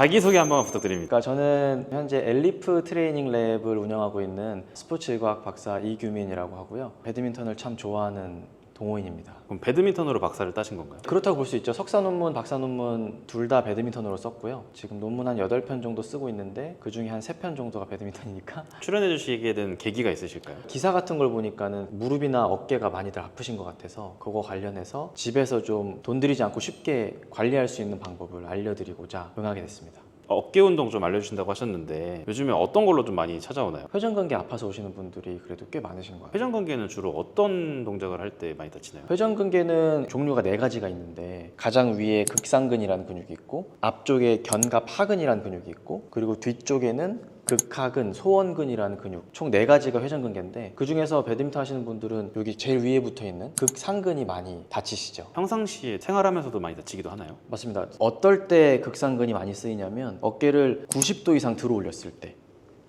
자기소개 한번 부탁드립니다. 그러니까 저는 현재 엘리프 트레이닝 랩을 운영하고 있는 스포츠 의과학 박사 이규민이라고 하고요. 배드민턴을 참 좋아하는 동호인입니다. 그럼 배드민턴으로 박사를 따신 건가요? 그렇다고 볼 수 있죠. 석사 논문, 박사 논문 둘 다 배드민턴으로 썼고요. 지금 논문 한 8편 정도 쓰고 있는데 그 중에 한 3편 정도가 배드민턴이니까 출연해 주시게 된 계기가 있으실까요? 기사 같은 걸 보니까는 무릎이나 어깨가 많이들 아프신 것 같아서 그거 관련해서 집에서 좀 돈 들이지 않고 쉽게 관리할 수 있는 방법을 알려드리고자 응하게 됐습니다. 어깨 운동 좀 알려주신다고 하셨는데 요즘에 어떤 걸로 좀 많이 찾아오나요? 회전근개 아파서 오시는 분들이 그래도 꽤 많으신 것 같아요. 회전근개는 주로 어떤 동작을 할 때 많이 다치나요? 회전근개는 종류가 네 가지가 있는데 가장 위에 극상근이라는 근육이 있고 앞쪽에 견갑 하근이라는 근육이 있고 그리고 뒤쪽에는 극하근, 소원근이라는 근육 총네 가지가 회전근개인데 그 중에서 배드민턴 하시는 분들은 여기 제일 위에 붙어 있는 극상근이 많이 다치시죠. 평상시에 생활하면서도 많이 다치기도 하나요? 맞습니다. 어떨 때 극상근이 많이 쓰이냐면 어깨를 90도 이상 들어 올렸을 때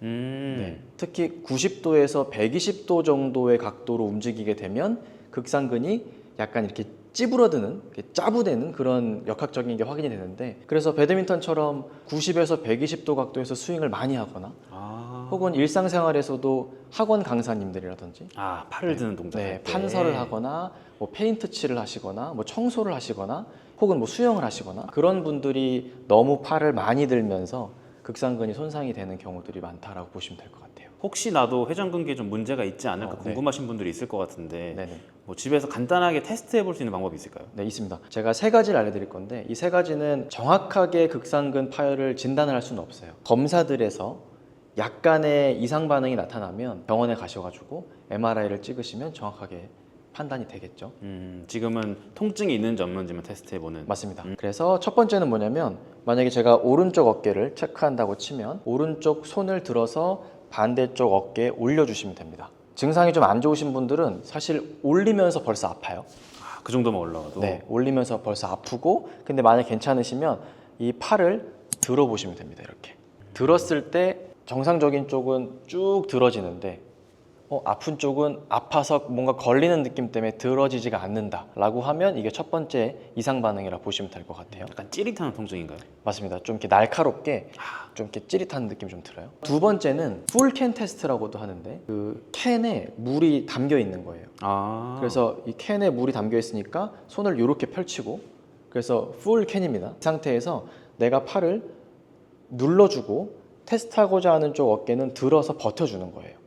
음. 네. 특히 90도에서 120도 정도의 각도로 움직이게 되면 극상근이 약간 이렇게 찌부러드는 짜부되는 그런 역학적인 게 확인이 되는데 그래서 배드민턴처럼 90에서 120도 각도에서 스윙을 많이 하거나 아. 혹은 일상생활에서도 학원 강사님들이라든지 아 팔을 드는 동작. 네. 판서를 하거나 뭐 페인트 칠을 하시거나 뭐 청소를 하시거나 혹은 뭐 수영을 하시거나 그런 분들이 너무 팔을 많이 들면서 극상근이 손상이 되는 경우들이 많다라고 보시면 될 것 같아요. 혹시 나도 회전근개에 좀 문제가 있지 않을까 어, 네. 궁금하신 분들이 있을 것 같은데 네네. 뭐 집에서 간단하게 테스트해 볼 수 있는 방법이 있을까요? 네, 있습니다. 제가 세 가지를 알려드릴 건데 이 세 가지는 정확하게 극상근 파열을 진단을 할 수는 없어요. 검사들에서 약간의 이상 반응이 나타나면 병원에 가셔가지고 MRI를 찍으시면 정확하게 판단이 되겠죠. 음, 지금은 통증이 있는지 없는지만 테스트해 보는. 맞습니다. 그래서 첫 번째는 뭐냐면 만약에 제가 오른쪽 어깨를 체크한다고 치면 오른쪽 손을 들어서 반대쪽 어깨에 올려주시면 됩니다. 증상이 좀 안 좋으신 분들은 사실 올리면서 벌써 아파요. 아, 그 정도만 올라와도. 네, 올리면서 벌써 아프고 근데 만약 괜찮으시면 이 팔을 들어 보시면 됩니다. 이렇게 들었을 때 정상적인 쪽은 쭉 들어지는데 어, 아픈 쪽은 아파서 뭔가 걸리는 느낌 때문에 들어지지가 않는다 라고 하면 이게 첫 번째 이상 반응이라 보시면 될 것 같아요. 약간 찌릿하는 통증인가요? 맞습니다. 좀 이렇게 날카롭게 아, 좀 이렇게 찌릿한 느낌이 좀 들어요. 두 번째는 풀캔 테스트라고도 하는데 그 캔에 물이 담겨 있는 거예요. 아. 그래서 이 캔에 물이 담겨 있으니까 손을 이렇게 펼치고 그래서 풀 캔입니다. 이 상태에서 내가 팔을 눌러주고 테스트하고자 하는 쪽 어깨는 들어서 버텨주는 거예요.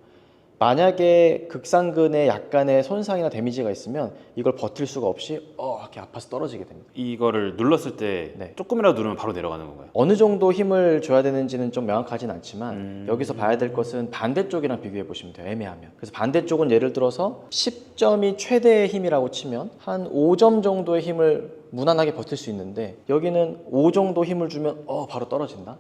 만약에 극상근에 약간의 손상이나 데미지가 있으면 이걸 버틸 수가 없이 어 이렇게 아파서 떨어지게 됩니다. 이거를 눌렀을 때 네. 조금이라도 누르면 바로 내려가는 건가요? 어느 정도 힘을 줘야 되는지는 좀 명확하진 않지만 음. 여기서 봐야 될 것은 반대쪽이랑 비교해 보시면 돼요. 애매하면. 그래서 반대쪽은 예를 들어서 10점이 최대의 힘이라고 치면 한 5점 정도의 힘을 무난하게 버틸 수 있는데 여기는 5 정도 힘을 주면 어 바로 떨어진다.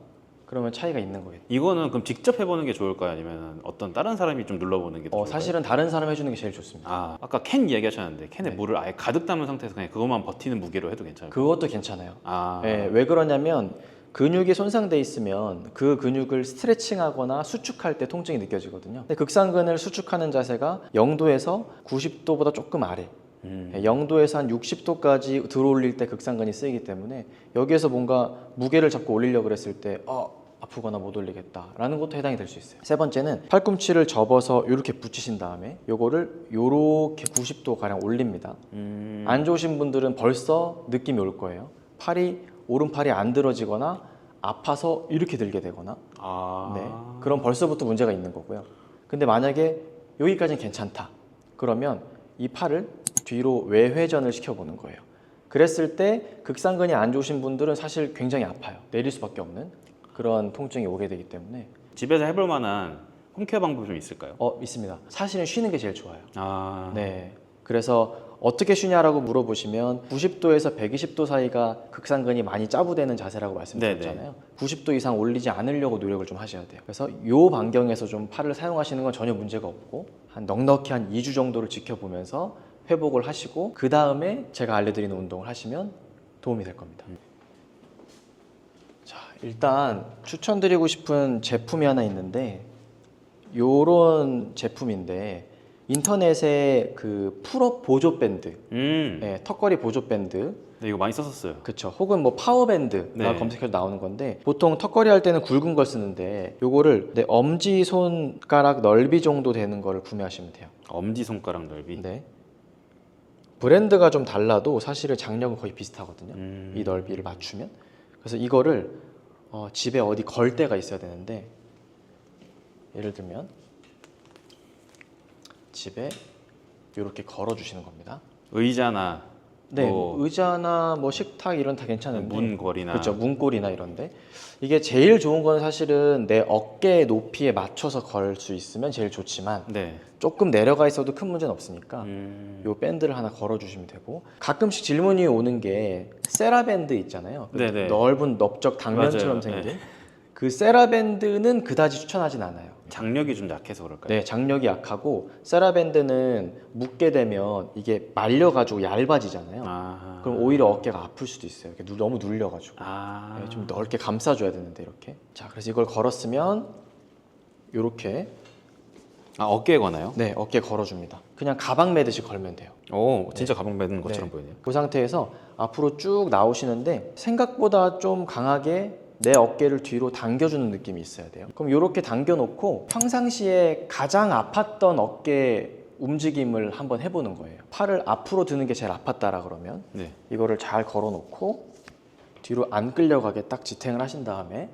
그러면 차이가 있는 거예요. 이거는 그럼 직접 해보는 게 좋을까요? 아니면 어떤 다른 사람이 좀 눌러보는 게 더 어, 좋을까요? 사실은 다른 사람 해주는 게 제일 좋습니다. 아 아까 캔 이야기하셨는데 캔에 네. 물을 아예 가득 담은 상태에서 그냥 그것만 버티는 무게로 해도 괜찮아요? 그것도 괜찮아요. 아 예, 왜 그러냐면 근육이 손상돼 있으면 그 근육을 스트레칭하거나 수축할 때 통증이 느껴지거든요. 근데 극상근을 수축하는 자세가 0도에서 90도보다 조금 아래, 음. 0도에서 한 60도까지 들어올릴 때 극상근이 쓰이기 때문에 여기에서 뭔가 무게를 잡고 올리려고 그랬을 때 어, 아프거나 못 올리겠다라는 것도 해당이 될 수 있어요. 세 번째는 팔꿈치를 접어서 이렇게 붙이신 다음에 요거를 요렇게 90도 가량 올립니다. 음. 안 좋으신 분들은 벌써 느낌이 올 거예요. 팔이 오른팔이 안 들어지거나 아파서 이렇게 들게 되거나 아 네. 그럼 벌써부터 문제가 있는 거고요. 근데 만약에 여기까지는 괜찮다. 그러면 이 팔을 뒤로 외회전을 시켜보는 거예요. 그랬을 때 극상근이 안 좋으신 분들은 사실 굉장히 아파요. 내릴 수밖에 없는 그런 통증이 오게 되기 때문에 집에서 해볼 만한 홈케어 방법이 좀 있을까요? 어 있습니다. 사실은 쉬는 게 제일 좋아요. 아 네. 그래서 어떻게 쉬냐라고 물어보시면 90도에서 120도 사이가 극상근이 많이 짜부되는 자세라고 말씀드렸잖아요. 90도 이상 올리지 않으려고 노력을 좀 하셔야 돼요. 그래서 요 반경에서 좀 팔을 사용하시는 건 전혀 문제가 없고 한 넉넉히 한 2주 정도를 지켜보면서 회복을 하시고 그 다음에 제가 알려드리는 운동을 하시면 도움이 될 겁니다. 자, 일단 추천드리고 싶은 제품이 하나 있는데 요런 제품인데 인터넷에 그 풀업 보조 밴드, 음. 예, 턱걸이 보조 밴드, 네, 이거 많이 썼었어요. 그쵸. 혹은 뭐 파워밴드가 네. 검색해서 나오는 건데 보통 턱걸이 할 때는 굵은 걸 쓰는데 요거를 내 엄지 손가락 넓이 정도 되는 거를 구매하시면 돼요. 엄지 손가락 넓이. 네. 브랜드가 좀 달라도 사실은 장력은 거의 비슷하거든요. 음. 이 넓이를 맞추면. 그래서 이거를 어, 집에 어디 걸 데가 있어야 되는데 예를 들면 집에 이렇게 걸어 주시는 겁니다. 의자나 네, 뭐 의자나 뭐 식탁 이런 다 괜찮은데 문걸이나 그렇죠 문골이나 이런데 이게 제일 좋은 건 사실은 내 어깨 높이에 맞춰서 걸 수 있으면 제일 좋지만 네. 조금 내려가 있어도 큰 문제는 없으니까 음. 요 밴드를 하나 걸어 주시면 되고 가끔씩 질문이 오는 게 세라밴드 있잖아요 그 네네. 넓은 넓적 당면처럼 맞아요. 생긴 네. 그 세라밴드는 그다지 추천하진 않아요 장력이 좀 약해서 그럴까요? 네 장력이 약하고 세라밴드는 묶게 되면 이게 말려가지고 얇아지잖아요 아. 그럼 오히려 어깨가 아플 수도 있어요. 이렇게 누- 너무 눌려가지고 아. 네, 좀 넓게 감싸줘야 되는데 이렇게. 자, 그래서 이걸 걸었으면 이렇게 아, 어깨에 거나요? 네 어깨 걸어줍니다. 그냥 가방 매듯이 걸면 돼요. 오, 진짜 가방 매는 것처럼 네. 보이네요. 그 상태에서 앞으로 쭉 나오시는데 생각보다 좀 강하게 내 어깨를 뒤로 당겨주는 느낌이 있어야 돼요. 그럼 이렇게 당겨놓고 평상시에 가장 아팠던 어깨 움직임을 한번 해보는 거예요. 팔을 앞으로 드는 게 제일 아팠다라 그러면 네. 이거를 잘 걸어놓고 뒤로 안 끌려가게 딱 지탱을 하신 다음에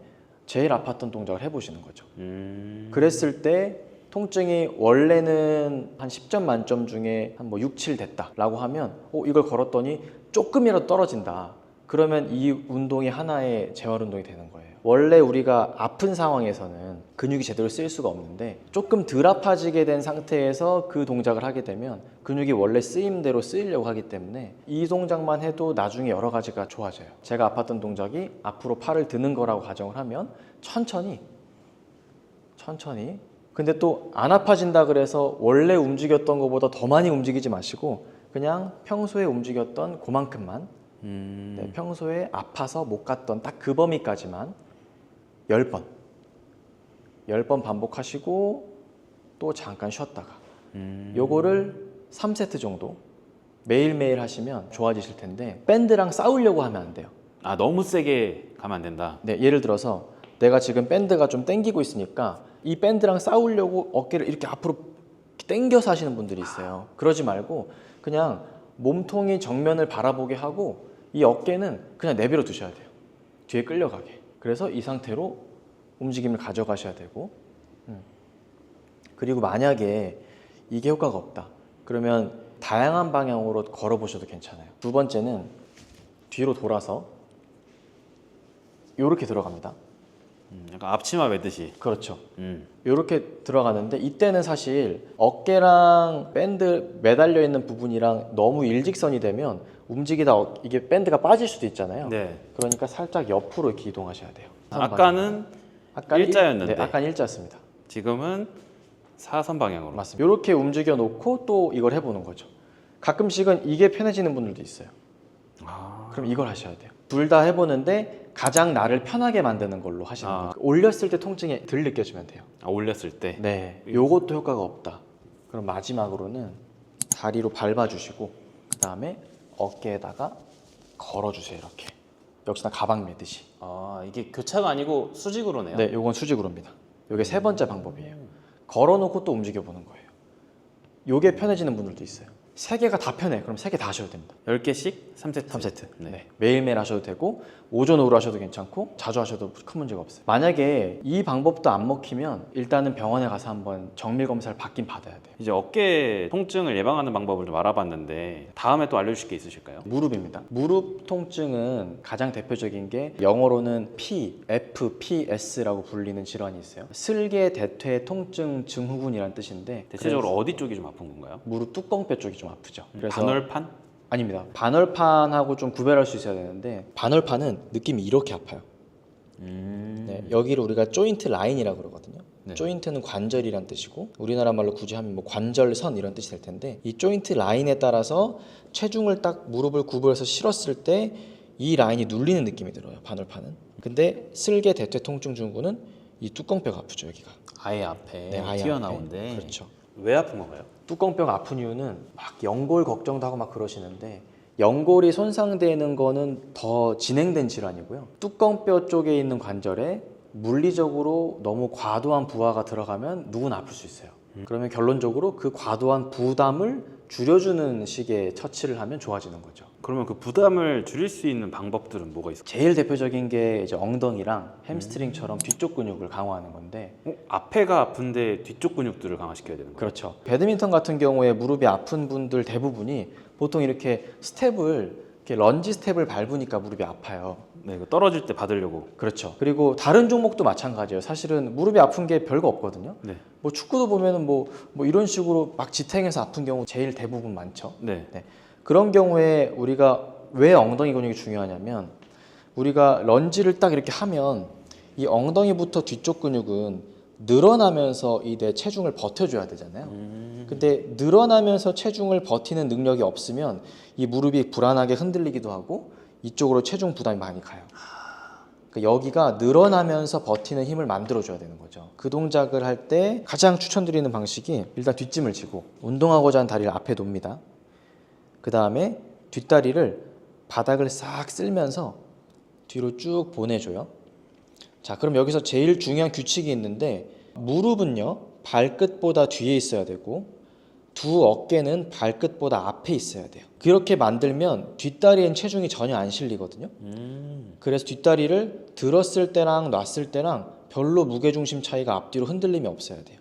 제일 아팠던 동작을 해보시는 거죠. 음. 그랬을 때 통증이 원래는 한 10점 만점 중에 한 뭐 6, 7 됐다라고 하면 어, 이걸 걸었더니 조금이라도 떨어진다. 그러면 이 운동이 하나의 재활 운동이 되는 거예요. 원래 우리가 아픈 상황에서는 근육이 제대로 쓰일 수가 없는데 조금 덜 아파지게 된 상태에서 그 동작을 하게 되면 근육이 원래 쓰임대로 쓰이려고 하기 때문에 이 동작만 해도 나중에 여러 가지가 좋아져요. 제가 아팠던 동작이 앞으로 팔을 드는 거라고 가정을 하면 천천히 천천히. 근데 또 안 아파진다 그래서 원래 움직였던 것보다 더 많이 움직이지 마시고 그냥 평소에 움직였던 그만큼만 음. 네, 평소에 아파서 못 갔던 딱 그 범위까지만 10번 10번 반복하시고 또 잠깐 쉬었다가 음. 요거를 3세트 정도 매일매일 하시면 좋아지실 텐데 밴드랑 싸우려고 하면 안 돼요. 아, 너무 세게 가면 안 된다. 네, 예를 들어서 내가 지금 밴드가 좀 땡기고 있으니까 이 밴드랑 싸우려고 어깨를 이렇게 앞으로 당겨서 하시는 분들이 있어요. 그러지 말고 그냥 몸통이 정면을 바라보게 하고 이 어깨는 그냥 내버려 두셔야 돼요. 뒤에 끌려가게. 그래서 이 상태로 움직임을 가져가셔야 되고 음. 그리고 만약에 이게 효과가 없다. 그러면 다양한 방향으로 걸어보셔도 괜찮아요. 두 번째는 뒤로 돌아서 이렇게 들어갑니다. 음, 약간 앞치마 매듯이. 그렇죠. 음. 이렇게 들어가는데 이때는 사실 어깨랑 밴드 매달려 있는 부분이랑 너무 일직선이 되면 움직이다 어- 이게 밴드가 빠질 수도 있잖아요. 네. 그러니까 살짝 옆으로 이렇게 이동하셔야 돼요. 아까는 아까 일- 일자였는데. 네, 아까 일자였습니다. 지금은 사선 방향으로. 맞습니다. 이렇게 움직여 놓고 또 이걸 해보는 거죠. 가끔씩은 이게 편해지는 분들도 있어요. 아. 그럼 이걸 하셔야 돼요. 둘 다 해보는데 가장 나를 편하게 만드는 걸로 하시는 아. 거예요. 올렸을 때 통증이 덜 느껴지면 돼요. 아, 올렸을 때. 네, 요것도 효과가 없다. 그럼 마지막으로는 다리로 밟아주시고 그 다음에 어깨에다가 걸어주세요 이렇게. 역시나 가방 매듯이. 아, 이게 교차가 아니고 수직으로네요. 네, 요건 수직으로입니다. 요게 세 번째 방법이에요. 걸어놓고 또 움직여 보는 거예요. 요게 편해지는 분들도 있어요. 세 개가 다 편해. 그럼 세 개 다 하셔도 됩니다. 10개씩 3세트. 3세트. 네. 네. 매일매일 하셔도 되고 오전 오후로 하셔도 괜찮고 자주 하셔도 큰 문제가 없어요. 만약에 이 방법도 안 먹히면 일단은 병원에 가서 한번 정밀 검사를 받긴 받아야 돼요. 이제 어깨 통증을 예방하는 방법을 좀 알아봤는데 다음에 또 알려주실 게 있으실까요? 무릎입니다. 무릎 통증은 가장 대표적인 게 영어로는 P, F, P, S라고 불리는 질환이 있어요. 슬개 대퇴 통증 증후군이라는 뜻인데 대체적으로 어디 쪽이 좀 아픈 건가요? 무릎 뚜껑뼈 쪽이 좀 아프죠. 그래서 반월판? 아닙니다. 반월판하고 좀 구별할 수 있어야 되는데 반월판은 느낌이 이렇게 아파요. 음. 네, 여기를 우리가 조인트 라인이라고 그러거든요. 네. 조인트는 관절이란 뜻이고 우리나라 말로 굳이 하면 뭐 관절선 이런 뜻이 될 텐데 이 조인트 라인에 따라서 체중을 딱 무릎을 구부려서 실었을 때 이 라인이 눌리는 느낌이 들어요. 반월판은. 근데 슬개 대퇴 통증 증후군은 이 뚜껑뼈가 아프죠 여기가. 아예 앞에 네, 아예 튀어나온데 앞에. 그렇죠. 왜 아픈 건가요? 뚜껑뼈 가 아픈 이유는 막 연골 걱정도 하고 막 그러시는데 연골이 손상되는 거는 더 진행된 질환이고요. 뚜껑뼈 쪽에 있는 관절에 물리적으로 너무 과도한 부하가 들어가면 누구나 아플 수 있어요. 그러면 결론적으로 그 과도한 부담을 줄여주는 식의 처치를 하면 좋아지는 거죠. 그러면 그 부담을 줄일 수 있는 방법들은 뭐가 있을까요? 제일 대표적인 게 이제 엉덩이랑 햄스트링처럼 뒤쪽 근육을 강화하는 건데 어, 앞에가 아픈데 뒤쪽 근육들을 강화시켜야 되는 거예요? 그렇죠. 배드민턴 같은 경우에 무릎이 아픈 분들 대부분이 보통 이렇게 스텝을 이렇게 런지 스텝을 밟으니까 무릎이 아파요. 네, 이거 떨어질 때 받으려고. 그렇죠. 그리고 다른 종목도 마찬가지예요. 사실은 무릎이 아픈 게 별거 없거든요. 네. 뭐 축구도 보면은 뭐, 뭐 이런 식으로 막 지탱해서 아픈 경우 제일 대부분 많죠. 네. 그런 경우에 우리가 왜 엉덩이 근육이 중요하냐면 우리가 런지를 딱 이렇게 하면 이 엉덩이부터 뒤쪽 근육은 늘어나면서 이 내 체중을 버텨줘야 되잖아요. 음. 근데 늘어나면서 체중을 버티는 능력이 없으면 이 무릎이 불안하게 흔들리기도 하고 이쪽으로 체중 부담이 많이 가요. 그러니까 여기가 늘어나면서 버티는 힘을 만들어줘야 되는 거죠. 그 동작을 할 때 가장 추천드리는 방식이 일단 뒷짐을 지고 운동하고자 하는 다리를 앞에 놉니다. 그 다음에 뒷다리를 바닥을 싹 쓸면서 뒤로 쭉 보내줘요. 자, 그럼 여기서 제일 중요한 규칙이 있는데 무릎은요 발끝보다 뒤에 있어야 되고 두 어깨는 발끝보다 앞에 있어야 돼요. 그렇게 만들면 뒷다리엔 체중이 전혀 안 실리거든요. 음. 그래서 뒷다리를 들었을 때랑 놨을 때랑 별로 무게중심 차이가 앞뒤로 흔들림이 없어야 돼요.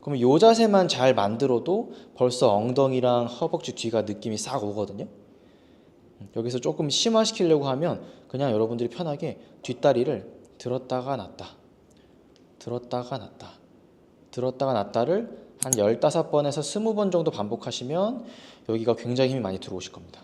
네. 그러면 요 자세만 잘 만들어도 벌써 엉덩이랑 허벅지 뒤가 느낌이 싹 오거든요. 음, 여기서 조금 심화시키려고 하면 그냥 여러분들이 편하게 뒷다리를 들었다가 놨다. 들었다가 놨다. 들었다가 놨다를 한 15번에서 20번 정도 반복하시면 여기가 굉장히 힘이 많이 들어오실 겁니다.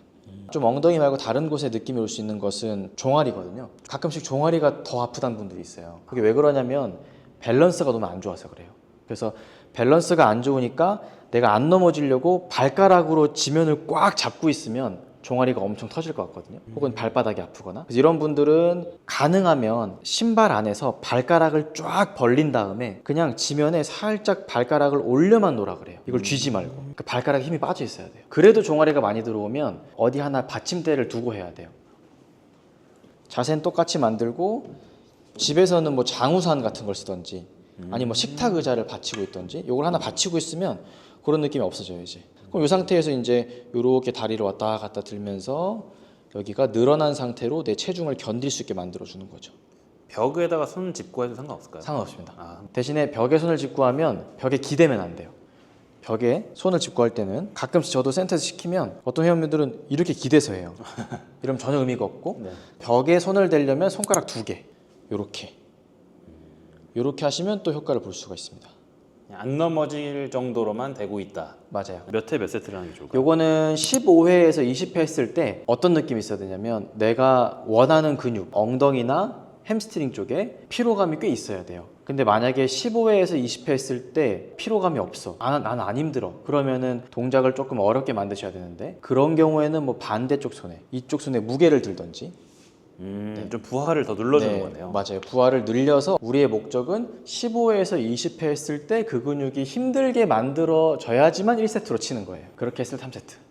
좀 엉덩이 말고 다른 곳에 느낌이 올 수 있는 것은 종아리거든요. 가끔씩 종아리가 더 아프다는 분들이 있어요. 그게 왜 그러냐면 밸런스가 너무 안 좋아서 그래요. 그래서 밸런스가 안 좋으니까 내가 안 넘어지려고 발가락으로 지면을 꽉 잡고 있으면 종아리가 엄청 터질 것 같거든요. 혹은 발바닥이 아프거나. 그래서 이런 분들은 가능하면 신발 안에서 발가락을 쫙 벌린 다음에 그냥 지면에 살짝 발가락을 올려만 놓으라 그래요. 이걸 쥐지 말고. 그 발가락에 힘이 빠져 있어야 돼요. 그래도 종아리가 많이 들어오면 어디 하나 받침대를 두고 해야 돼요. 자세는 똑같이 만들고 집에서는 뭐 장우산 같은 걸 쓰던지 아니면 뭐 식탁 의자를 받치고 있던지 이걸 하나 받치고 있으면 그런 느낌이 없어져요 이제. 그럼 이 상태에서 이제 이렇게 다리를 왔다 갔다 들면서 여기가 늘어난 상태로 내 체중을 견딜 수 있게 만들어 주는 거죠. 벽에다가 손 짚고 해도 상관없을까요? 상관없습니다. 아, 대신에 벽에 손을 짚고 하면 벽에 기대면 안 돼요. 벽에 손을 짚고 할 때는 가끔씩 저도 센터에서 시키면 어떤 회원님들은 이렇게 기대서 해요. 이러면 전혀 의미가 없고 네. 벽에 손을 대려면 손가락 두 개, 요렇게, 요렇게 하시면 또 효과를 볼 수가 있습니다. 안 넘어질 정도로만 되고 있다. 맞아요. 몇 회 몇 세트를 하는 게 좋을까요? 요거는 15회에서 20회 했을 때 어떤 느낌이 있어야 되냐면 내가 원하는 근육, 엉덩이나 햄스트링 쪽에 피로감이 꽤 있어야 돼요. 근데 만약에 15회에서 20회 했을 때 피로감이 없어. 아, 난안 힘들어. 그러면은 동작을 조금 어렵게 만드셔야 되는데 그런 경우에는 뭐 반대쪽 손에 이쪽 손에 무게를 들던지 음, 좀 부하를 더 눌러주는 네, 거네요. 맞아요. 부하를 늘려서 우리의 목적은 15회에서 20회 했을 때 그 근육이 힘들게 만들어져야지만 1세트로 치는 거예요. 그렇게 했을 때 3세트.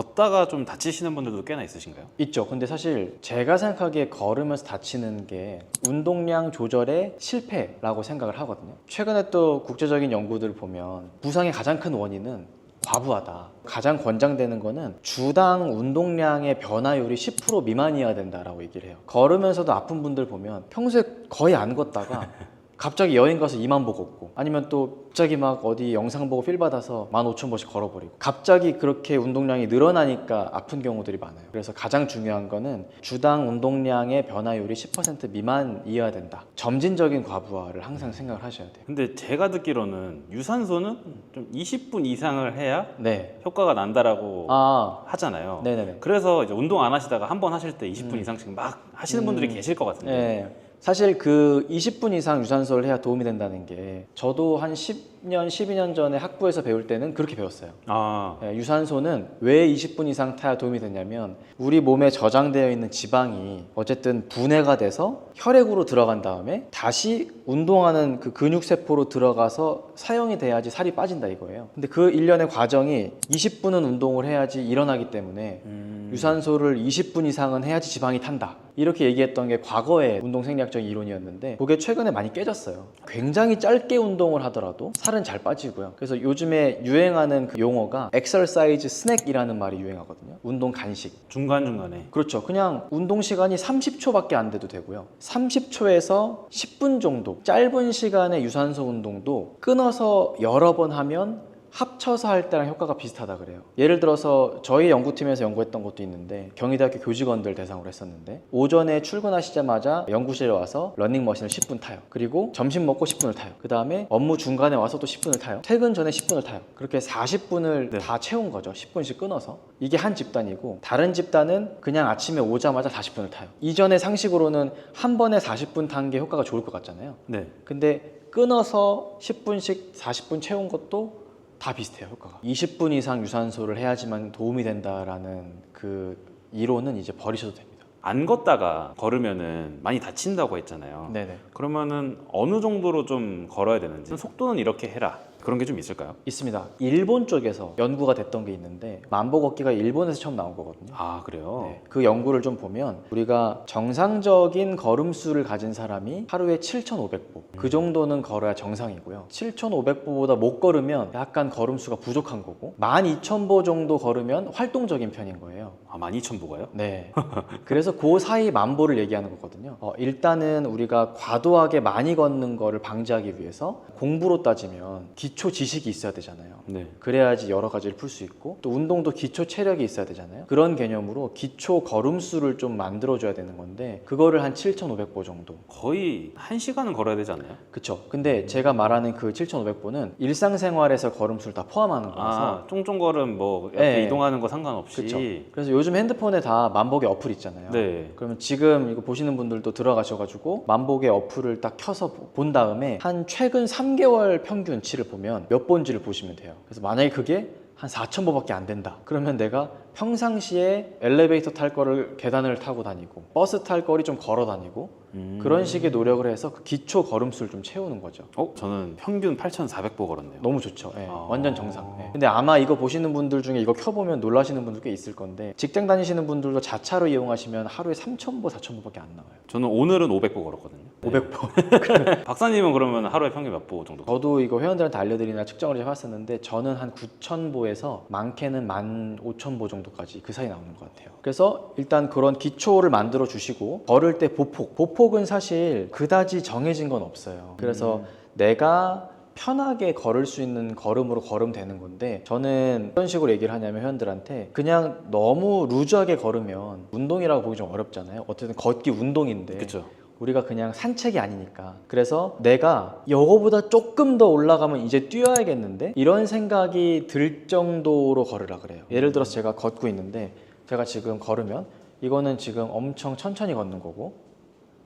걷다가 좀 다치시는 분들도 꽤나 있으신가요? 있죠. 근데 사실 제가 생각하기에 걸으면서 다치는 게 운동량 조절의 실패라고 생각을 하거든요. 최근에 또 국제적인 연구들을 보면 부상의 가장 큰 원인은 과부하다. 가장 권장되는 거는 주당 운동량의 변화율이 10% 미만이어야 된다라고 얘기를 해요. 걸으면서도 아픈 분들 보면 평소에 거의 안 걷다가 갑자기 여행 가서 2만 보 걷고 아니면 또 갑자기 막 어디 영상 보고 필 받아서 15,000보씩 걸어버리고 갑자기 그렇게 운동량이 늘어나니까 아픈 경우들이 많아요. 그래서 가장 중요한 거는 주당 운동량의 변화율이 10% 미만이어야 된다. 점진적인 과부하를 항상 생각을 하셔야 돼요. 근데 제가 듣기로는 유산소는 좀 20분 이상을 해야 네. 효과가 난다라고 아, 하잖아요. 네네네. 그래서 이제 운동 안 하시다가 한 번 하실 때 20분 음. 이상씩 막 하시는 분들이 계실 것 같은데. 네. 사실 그 20분 이상 유산소를 해야 도움이 된다는 게 저도 한 10 년, 12년 전에 학부에서 배울 때는 그렇게 배웠어요. 아, 예, 유산소는 왜 20분 이상 타야 도움이 되냐면 우리 몸에 저장되어 있는 지방이 어쨌든 분해가 돼서 혈액으로 들어간 다음에 다시 운동하는 그 근육 세포로 들어가서 사용이 돼야지 살이 빠진다 이거예요. 근데 그 일련의 과정이 20분은 운동을 해야지 일어나기 때문에 음, 유산소를 20분 이상은 해야지 지방이 탄다. 이렇게 얘기했던 게 과거의 운동 생리학적인 이론이었는데 그게 최근에 많이 깨졌어요. 굉장히 짧게 운동을 하더라도 살은 잘 빠지고요. 그래서 요즘에 유행하는 그 용어가 exercise snack이라는 말이 유행하거든요. 운동 간식. 중간 중간에. 그렇죠. 그냥 운동 시간이 30초밖에 안 돼도 되고요. 30초에서 10분 정도 짧은 시간의 유산소 운동도 끊어서 여러 번 하면 합쳐서 할 때랑 효과가 비슷하다 그래요. 예를 들어서 저희 연구팀에서 연구했던 것도 있는데 경희대학교 교직원들 대상으로 했었는데 오전에 출근하시자마자 연구실에 와서 러닝머신을 10분 타요. 그리고 점심 먹고 10분을 타요. 그 다음에 업무 중간에 와서 또 10분을 타요. 퇴근 전에 10분을 타요. 그렇게 40분을 네. 다 채운 거죠. 10분씩 끊어서. 이게 한 집단이고 다른 집단은 그냥 아침에 오자마자 40분을 타요. 이전의 상식으로는 한 번에 40분 탄 게 효과가 좋을 것 같잖아요. 네. 근데 끊어서 10분씩 40분 채운 것도 다 비슷해요 효과가. 20분 이상 유산소를 해야지만 도움이 된다라는 그 이론은 이제 버리셔도 됩니다. 안 걷다가 걸으면은 많이 다친다고 했잖아요. 네네. 그러면은 어느 정도로 좀 걸어야 되는지 속도는 이렇게 해라 그런 게 좀 있을까요? 있습니다 일본 쪽에서 연구가 됐던 게 있는데 만보 걷기가 일본에서 처음 나온 거거든요 아 그래요? 네, 그 연구를 좀 보면 우리가 정상적인 걸음수를 가진 사람이 하루에 7,500보 그 정도는 걸어야 정상이고요 7,500보보다 못 걸으면 약간 걸음수가 부족한 거고 12,000보 정도 걸으면 활동적인 편인 거예요 아 12,000보가요? 네. 그래서 그 사이 만보를 얘기하는 거거든요. 어, 일단은 우리가 과도하게 많이 걷는 거를 방지하기 위해서 공부로 따지면 기초 지식이 있어야 되잖아요. 네. 그래야지 여러 가지를 풀 수 있고 또 운동도 기초 체력이 있어야 되잖아요. 그런 개념으로 기초 걸음수를 좀 만들어줘야 되는 건데 그거를 한 7,500보 정도. 거의 한 시간은 걸어야 되지 않나요? 그쵸. 근데 제가 말하는 그 7,500보는 일상생활에서 걸음수를 다 포함하는 거라서 아 쫑쫑 걸음 뭐 옆에 네. 이동하는 거 상관없이. 그쵸. 그래서 요즘 핸드폰에 다 만보기 어플 있잖아요. 네. 그러면 지금 이거 보시는 분들도 들어가셔가지고 만보의 어플을 딱 켜서 본 다음에 한 최근 3개월 평균치를 보면 몇 번지를 보시면 돼요. 그래서 만약에 그게 한 4,000보밖에 안 된다. 그러면 내가 평상시에 엘리베이터 탈 거를 계단을 타고 다니고 버스 탈 거리 좀 걸어 다니고 음. 그런 식의 노력을 해서 그 기초 걸음수를 좀 채우는 거죠. 어 저는 평균 8,400보 걸었네요. 너무 좋죠. 예, 아. 완전 정상. 예. 근데 아마 이거 보시는 분들 중에 이거 켜보면 놀라시는 분들 꽤 있을 건데 직장 다니시는 분들도 자차로 이용하시면 하루에 3,000보, 4,000보밖에 안 나와요. 저는 오늘은 500보 걸었거든요. 네. 500보. 박사님은 그러면 하루에 평균 몇 보 정도? 저도 이거 회원들한테 알려드리나 측정을 해봤었는데 저는 한 9,000보에서 많게는 15,000보 정도까지 그 사이 나오는 것 같아요. 그래서 일단 그런 기초를 만들어 주시고 걸을 때 보폭. 보폭 은 사실 그다지 정해진 건 없어요. 그래서 내가 편하게 걸을 수 있는 걸음으로 걸으면 되는 건데 저는 어떤 식으로 얘기를 하냐면 회원들한테 그냥 너무 루즈하게 걸으면 운동이라고 보기 좀 어렵잖아요. 어쨌든 걷기 운동인데 그렇죠. 우리가 그냥 산책이 아니니까 그래서 내가 이거보다 조금 더 올라가면 이제 뛰어야겠는데 이런 생각이 들 정도로 걸으라 그래요 예를 들어서 제가 걷고 있는데 제가 지금 걸으면 이거는 지금 엄청 천천히 걷는 거고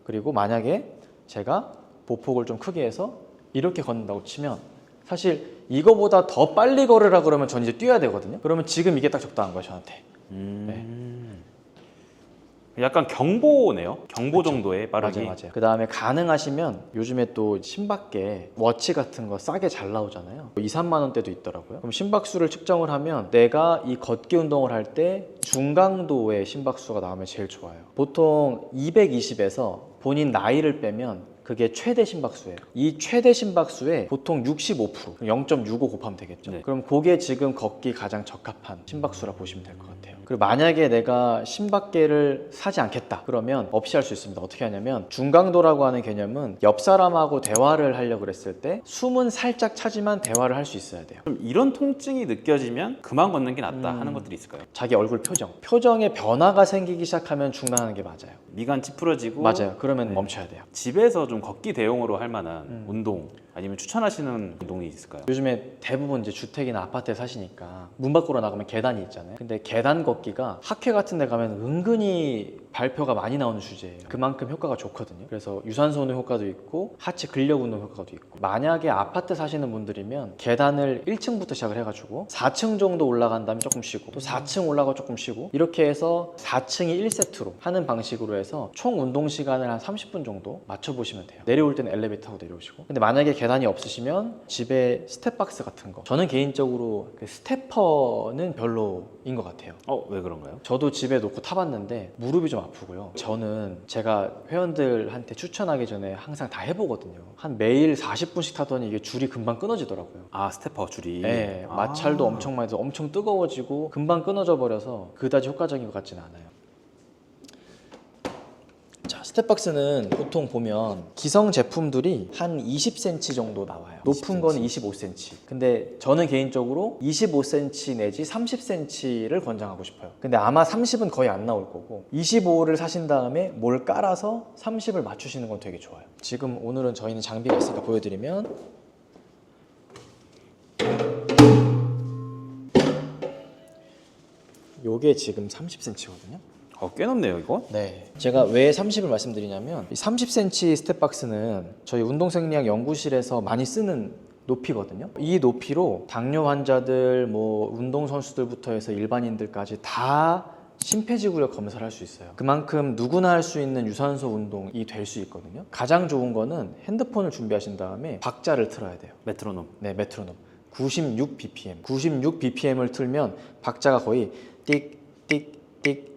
그리고 만약에 제가 보폭을 좀 크게 해서 이렇게 걷는다고 치면 사실 이거보다 더 빨리 걸으라 그러면 전 이제 뛰어야 되거든요 그러면 지금 이게 딱 적당한 거예요 저한테 음. 약간 경보네요. 경보 정도의 빠르기. 맞아요, 맞아요. 그 다음에 가능하시면 요즘에 또 심박계 워치 같은 거 싸게 잘 나오잖아요. 2, 3만 원대도 있더라고요. 그럼 심박수를 측정을 하면 내가 이 걷기 운동을 할 때 중강도의 심박수가 나오면 제일 좋아요. 보통 220에서 본인 나이를 빼면 그게 최대 심박수예요. 이 최대 심박수에 보통 65% 0.65 곱하면 되겠죠. 네. 그럼 그게 지금 걷기 가장 적합한 심박수라 보시면 될 것 같아요. 그리고 만약에 내가 신박계를 사지 않겠다 그러면 없이 할 수 있습니다. 어떻게 하냐면 중강도라고 하는 개념은 옆 사람하고 대화를 하려고 그랬을 때 숨은 살짝 차지만 대화를 할 수 있어야 돼요. 좀 이런 통증이 느껴지면 그만 걷는 게 낫다 음. 하는 것들이 있을까요? 자기 얼굴 표정, 표정에 변화가 생기기 시작하면 중단하는 게 맞아요. 미간 찌푸러지고 맞아요. 그러면 네. 멈춰야 돼요. 집에서 좀 걷기 대용으로 할 만한 음. 운동 아니면 추천하시는 운동이 있을까요? 요즘에 대부분 이제 주택이나 아파트에 사시니까 문 밖으로 나가면 계단이 있잖아요. 근데 계단 걷기가 학회 같은 데 가면 은근히 발표가 많이 나오는 주제예요. 그만큼 효과가 좋거든요. 그래서 유산소 운동 효과도 있고 하체 근력 운동 효과도 있고 만약에 아파트 사시는 분들이면 계단을 1층부터 시작을 해가지고 4층 정도 올라간 다음에 조금 쉬고 또 4층 올라가 조금 쉬고 이렇게 해서 4층이 1세트로 하는 방식으로 해서 총 운동 시간을 한 30분 정도 맞춰보시면 돼요. 내려올 때는 엘리베이터 타고 내려오시고 근데 만약에 계단이 없으시면 집에 스텝박스 같은 거 저는 개인적으로 그 스태퍼는 별로인 것 같아요. 어, 왜 그런가요? 저도 집에 놓고 타봤는데 무릎이 좀 아프고요. 저는 제가 회원들한테 추천하기 전에 항상 다 해보거든요. 한 매일 40분씩 타더니 이게 줄이 금방 끊어지더라고요. 아, 스태퍼 줄이. 네, 아. 마찰도 엄청 많이 해서 엄청 뜨거워지고 금방 끊어져 버려서 그다지 효과적인 것 같지는 않아요. 자, 스텝박스는 보통 보면 기성 제품들이 한 20cm 정도 나와요. 높은 거는 25cm. 근데 저는 개인적으로 25cm 내지 30cm를 권장하고 싶어요. 근데 아마 30은 거의 안 나올 거고 25를 사신 다음에 뭘 깔아서 30을 맞추시는 건 되게 좋아요. 지금 오늘은 저희는 장비가 있으니까 보여드리면 요게 지금 30cm거든요. 어, 꽤 높네요, 이거. 네. 제가 왜 30을 말씀드리냐면 이 30cm 스텝박스는 저희 운동생리학 연구실에서 많이 쓰는 높이거든요. 이 높이로 당뇨 환자들, 뭐 운동 선수들부터 해서 일반인들까지 다 심폐지구력 검사를 할 수 있어요. 그만큼 누구나 할 수 있는 유산소 운동이 될 수 있거든요. 가장 좋은 거는 핸드폰을 준비하신 다음에 박자를 틀어야 돼요. 메트로놈. 네, 메트로놈. 96 BPM. 96 BPM을 틀면 박자가 거의 띡 띡 띡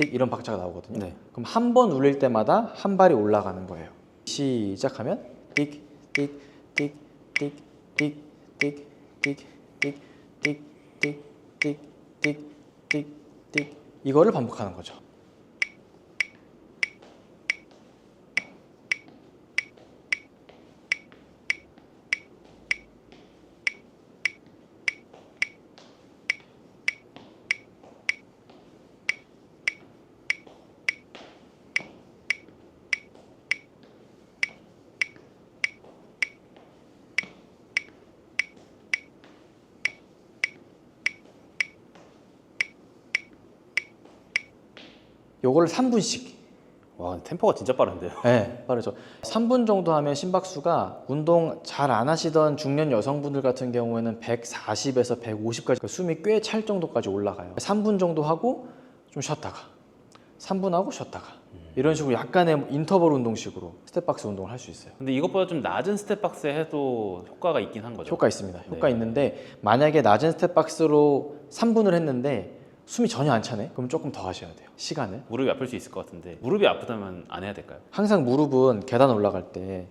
띡띡띡 이런 박자가 나오거든요. 네. 그럼 한 번 울릴 때마다 한 발이 올라가는 거예요. 시작하면 띡띡띡띡띡띡띡띡띡띡띡띡 이거를 반복하는 거죠. 요거를 3분씩 와, 템포가 진짜 빠른데요. 네, 빠르죠. 3분 정도 하면 심박수가 운동 잘 안 하시던 중년 여성분들 같은 경우에는 140에서 150까지 숨이 꽤 찰 정도까지 올라가요. 3분 정도 하고 좀 쉬었다가 3분 하고 쉬었다가 이런 식으로 약간의 인터벌 운동식으로 스텝박스 운동을 할 수 있어요. 근데 이것보다 좀 낮은 스텝박스에 해도 효과가 있긴 한 거죠. 효과 있습니다. 효과 네. 있는데 만약에 낮은 스텝박스로 3분을 했는데 숨이 전혀 안 차네? 그럼 조금 더 하셔야 돼요. 시간을. 무릎이 아플 수 있을 것 같은데 무릎이 아프다면 안 해야 될까요? 항상 무릎은 계단 올라갈 때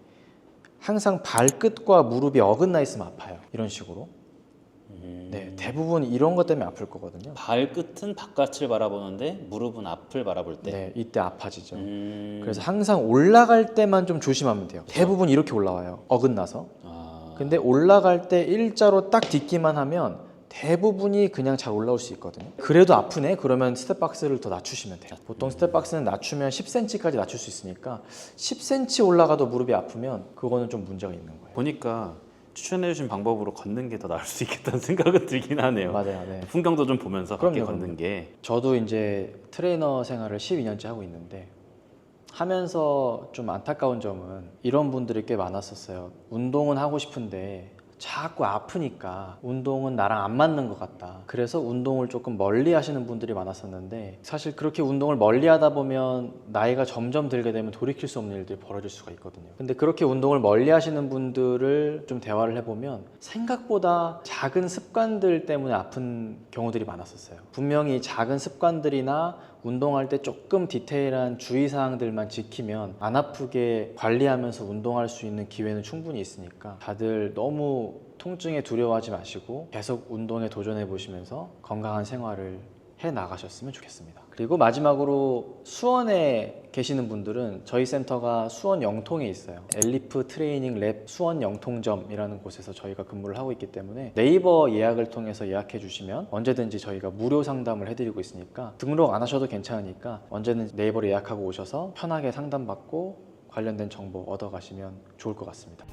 항상 발끝과 무릎이 어긋나 있으면 아파요. 이런 식으로. 네, 대부분 이런 것 때문에 아플 거거든요. 발끝은 바깥을 바라보는데 무릎은 앞을 바라볼 때. 네, 이때 아파지죠. 음... 그래서 항상 올라갈 때만 좀 조심하면 돼요. 대부분 이렇게 올라와요. 어긋나서. 아... 근데 올라갈 때 일자로 딱 딛기만 하면 대부분이 그냥 잘 올라올 수 있거든요. 그래도 아프네? 그러면 스텝박스를 더 낮추시면 돼요. 보통 스텝박스는 낮추면 10cm까지 낮출 수 있으니까 10cm 올라가도 무릎이 아프면 그거는 좀 문제가 있는 거예요. 보니까 추천해주신 방법으로 걷는 게 더 나을 수 있겠다는 생각은 들긴 하네요. 맞아요. 네. 풍경도 좀 보면서 그럼요, 걷는 그럼요. 게 저도 이제 트레이너 생활을 12년째 하고 있는데 하면서 좀 안타까운 점은 이런 분들이 꽤 많았었어요. 운동은 하고 싶은데 자꾸 아프니까 운동은 나랑 안 맞는 것 같다. 그래서 운동을 조금 멀리 하시는 분들이 많았었는데 사실 그렇게 운동을 멀리 하다 보면 나이가 점점 들게 되면 돌이킬 수 없는 일들이 벌어질 수가 있거든요. 근데 그렇게 운동을 멀리 하시는 분들을 좀 대화를 해보면 생각보다 작은 습관들 때문에 아픈 경우들이 많았었어요. 분명히 작은 습관들이나 운동할 때 조금 디테일한 주의사항들만 지키면 안 아프게 관리하면서 운동할 수 있는 기회는 충분히 있으니까 다들 너무 통증에 두려워하지 마시고 계속 운동에 도전해 보시면서 건강한 생활을 해 나가셨으면 좋겠습니다. 그리고 마지막으로 수원에 계시는 분들은 저희 센터가 수원 영통에 있어요. 엘리프 트레이닝 랩 수원 영통점이라는 곳에서 저희가 근무를 하고 있기 때문에 네이버 예약을 통해서 예약해 주시면 언제든지 저희가 무료 상담을 해드리고 있으니까 등록 안 하셔도 괜찮으니까 언제든지 네이버로 예약하고 오셔서 편하게 상담받고 관련된 정보 얻어 가시면 좋을 것 같습니다.